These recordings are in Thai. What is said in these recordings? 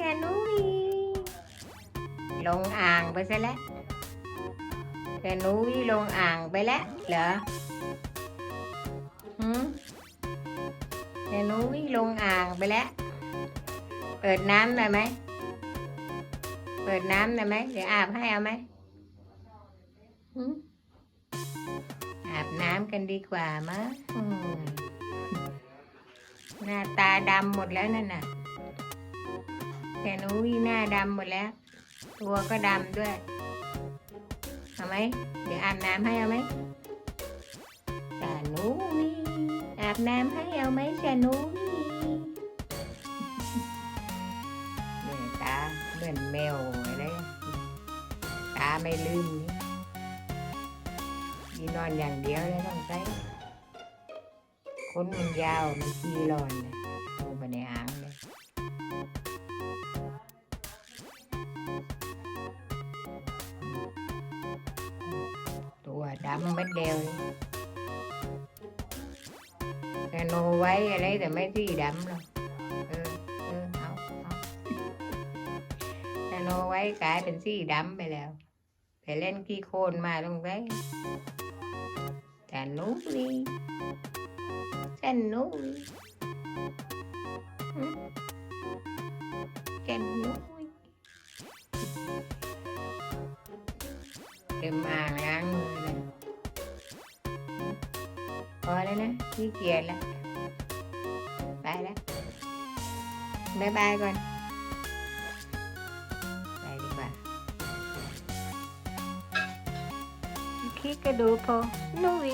สนุวีลงอ่างไปซะแล้วแต่นูวิลงอ่างไปแล้วเหรอหืมแต่นูวิลงอ่างไปแล้ว เปิดน้ำได้ไหม เปิดน้ำได้ไหมเดี๋ยวอาบให้เอาไหมหืมอาบน้ำกันดีกว่ามั้ง หน้าตาดำหมดแล้วนั่นน่ะแต่หนูวิหน้าดำหมดแล้ว ตัวก็ดำด้วยเอาไหมเดี๋ยวอาบน้ำให้เอาไหมจานุวีอาบน้ำให้เอาไหมจานุวีเนี่ยตาเหมือนแมวอะไรตาไม่ลืมนี่นอนอย่างเดียวเลยต้องใช้ คนมันยาวมันขี้ร้อนเลยลงไปในอ่างเลยตัวดำเม็ดเดียวแต่โนไว้อะไรแต่ไม่ที่ดำหรอกเออเออเอาเอาแต่โนไว้กลายเป็นสีดำไปแล้วไปเล่นขี้โคนมาตรงไหนแต่นูนี่ฉันหนูนี่หืมฉันหนูนี่เต็มอ่างล้างมือเลยพอแล้วนะขี้เกียจแล้วไปแล้วบายบายก่อนไปดีกว่าคิดกระดูกพอนุ ยคิดกระดูกพอวะคิดกระอุ้นพอบินดูแ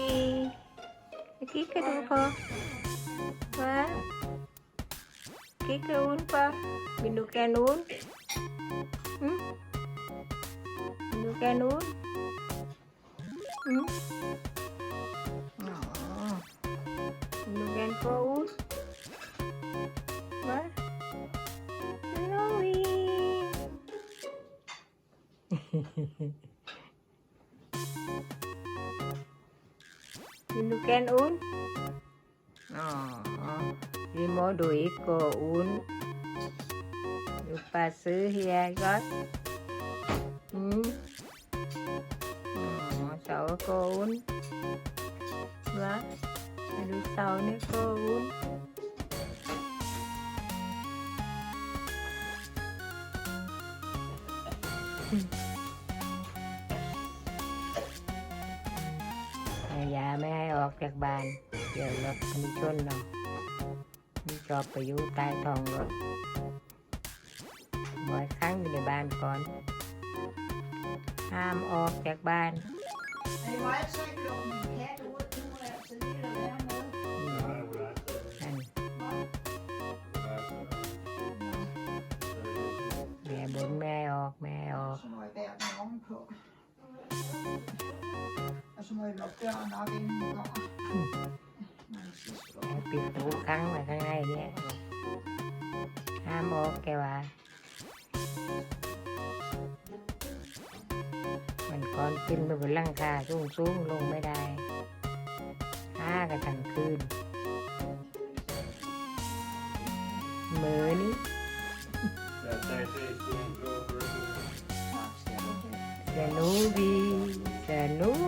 กนู้นหืมบินดูแกนู้น Hmm? Oh. Lugan ko us. Ba? Chloe. Ken un? Oh, ờ. Rimo đuổi cô un. Lupa sứ hia gót. Hmm. Oh, sao cô un? Quá. Đi sau nữa cô un. Hmm. ไม่ให้ออกจากบ้านเดี๋ยวรถมันชนเรามันจอบไปอยู่ใต้ท้องรถบ่อยครั้งอยู่ในบ้านก่อน ห้ามออกจากบ้าน Men det var altså ikke lukket min kat ud. Nu må jeg altså lige lade være med. อืมนั่นแม่บนแม่ออกแม่ออก Nå, jeg siger sgu แม่ปิดประตูค้างไว้ข้างในเนี่ยห้ามออกแกว่า มันก่อนขึ้นไปบนหลังคาสูงสูงลงไม่ได้ห้ากันทั้งคืนเหมือนี่ That day tasty and go for it. Nå, skal jeg lukke det? สนุวีสนุวีนุ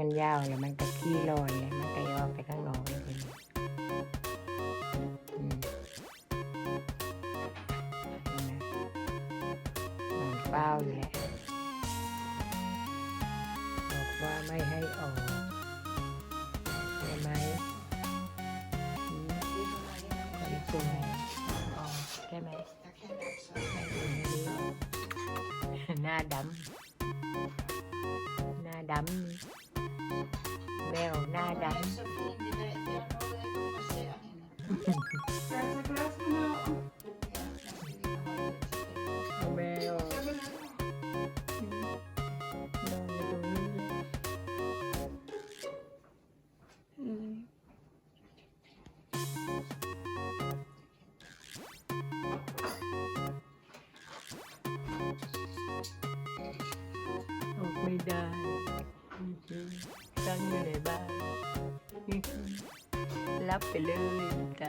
มันยาวแล้วมันก็ขี้ลอยเลยมันก็ยออกไปข้างนอกเลยทีนี้อืมเห็นไหมนอนเฝ้าอยู่แหละบอกว่าไม่ให้ออกใช่ไหมอืมคนสวยออกใช่ไหมหน้าดำหน้าดำ แวว Jag vill ha. นอนอยู่ตรงนี้อืมออกไม่ได้จริงๆตั้งอยู่ในบ้าน รับไปเลยจ้ะ